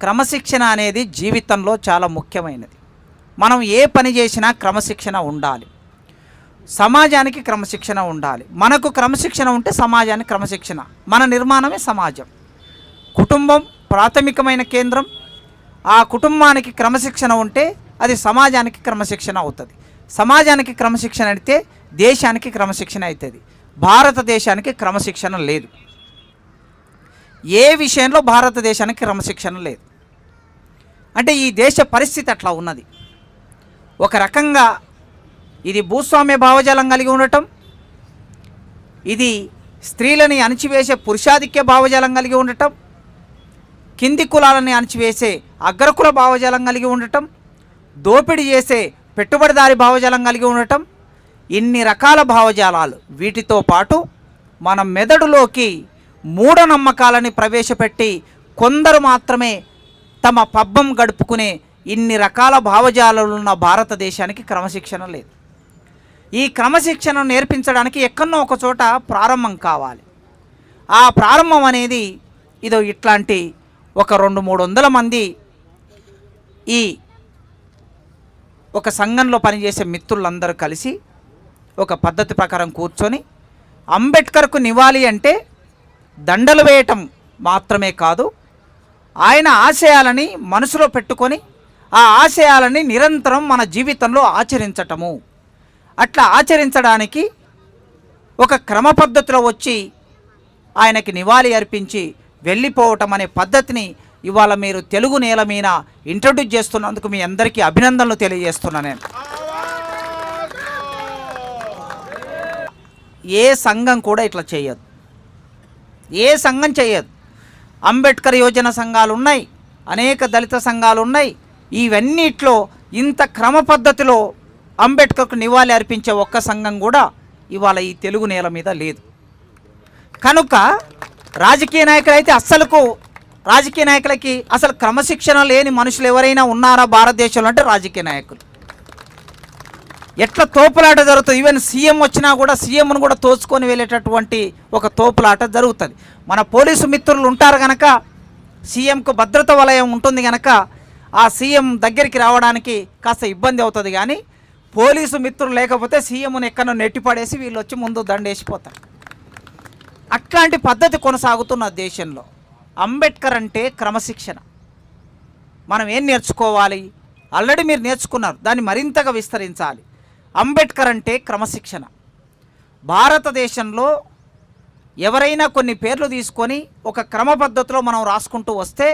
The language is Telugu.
క్రమశిక్షణ అనేది జీవితంలో చాలా ముఖ్యమైనది. మనం ఏ పని చేసినా క్రమశిక్షణ ఉండాలి. సమాజానికి క్రమశిక్షణ ఉండాలి. మనకు క్రమశిక్షణ ఉంటే సమాజానికి క్రమశిక్షణ. మన నిర్మాణమే సమాజం. కుటుంబం ప్రాథమికమైన కేంద్రం. ఆ కుటుంబానికి క్రమశిక్షణ ఉంటే అది సమాజానికి క్రమశిక్షణ అవుతుంది. సమాజానికి క్రమశిక్షణ అయితే దేశానికి క్రమశిక్షణ అవుతుంది. భారతదేశానికి క్రమశిక్షణ లేదు. ఏ విషయంలో భారతదేశానికి క్రమశిక్షణ లేదు. అంటే ఈ దేశ పరిస్థితి అట్లా ఉన్నది. ఒక రకంగా ఇది భూస్వామ్య భావజాలం కలిగి ఉండటం ఇది స్త్రీలని అణిచివేసే పురుషాధిక్య భావజాలం కలిగి ఉండటం కింది కులాలని అణిచివేసే అగ్రకుల భావజాలం కలిగి ఉండటం దోపిడీ చేసే పెట్టుబడిదారి భావజాలం కలిగి ఉండటం ఇన్ని రకాల భావజాలాలు. వీటితో పాటు మన మెదడులోకి మూఢనమ్మకాలని ప్రవేశపెట్టి కొందరు మాత్రమే తమ పబ్బం గడుపుకునే ఇన్ని రకాల భావజాలలున్న భారతదేశానికి క్రమశిక్షణ లేదు. ఈ క్రమశిక్షణ నేర్పించడానికి ఎక్కడో ఒక చోట ప్రారంభం కావాలి. ఆ ప్రారంభం అనేది ఇదో ఇట్లాంటి ఒక రెండు మూడు వందల మంది ఈ ఒక సంఘంలో పనిచేసే మిత్రులందరూ కలిసి ఒక పద్ధతి ప్రకారం కూర్చొని అంబేద్కర్కు నివాళి అంటే దండలు వేయటం మాత్రమే కాదు ఆయన ఆశయాలని మనసులో పెట్టుకొని ఆ ఆశయాలని నిరంతరం మన జీవితంలో ఆచరించటము. అట్లా ఆచరించడానికి ఒక క్రమ పద్ధతిలో వచ్చి ఆయనకి నివాళి అర్పించి వెళ్ళిపోవటం అనే పద్ధతిని ఇవాళ మీరు తెలుగు నేల మీద ఇంట్రడ్యూస్ చేస్తున్నందుకు మీ అందరికీ అభినందనలు తెలియజేస్తున్నా నేను. ఏ సంఘం కూడా ఇట్లా చేయదు. ఏ సంఘం చేయదు. అంబేద్కర్ యోజన సంఘాలు ఉన్నాయి అనేక దళిత సంఘాలు ఉన్నాయి ఇవన్నిట్లో ఇంత క్రమ పద్ధతిలో అంబేద్కర్కు నివాళి అర్పించే ఒక్క సంఘం కూడా ఇవాళ ఈ తెలుగు నేల మీద లేదు. కనుక రాజకీయ నాయకులు అయితే అస్సలకు రాజకీయ నాయకులకి అసలు క్రమశిక్షణ లేని మనుషులు ఎవరైనా ఉన్నారా భారతదేశంలో? అంటే రాజకీయ నాయకులు. ఎట్లా తోపులాట జరుగుతుంది? ఈవెన్ సీఎం వచ్చినా కూడా సీఎంను కూడా తోచుకొని వెళ్ళేటటువంటి ఒక తోపులాట జరుగుతుంది. మన పోలీసు మిత్రులు ఉంటారు కనుక సీఎంకు భద్రత వలయం ఉంటుంది కనుక ఆ సీఎం దగ్గరికి రావడానికి కాస్త ఇబ్బంది అవుతుంది. కానీ పోలీసు మిత్రులు లేకపోతే సీఎంను ఎక్కడో నెట్టిపడేసి వీళ్ళు వచ్చి ముందు దండేసిపోతారు. అట్లాంటి పద్ధతి కొనసాగుతున్న దేశంలో అంబేద్కర్ అంటే క్రమశిక్షణ. మనం ఏం నేర్చుకోవాలి? ఆల్రెడీ మీరు నేర్చుకున్నారు. దాన్ని మరింతగా విస్తరించాలి. అంబేద్కర్ అంటే క్రమశిక్షణ. భారతదేశంలో ఎవరైనా కొన్ని పేర్లు తీసుకొని ఒక క్రమ పద్ధతిలో మనం రాసుకుంటూ వస్తే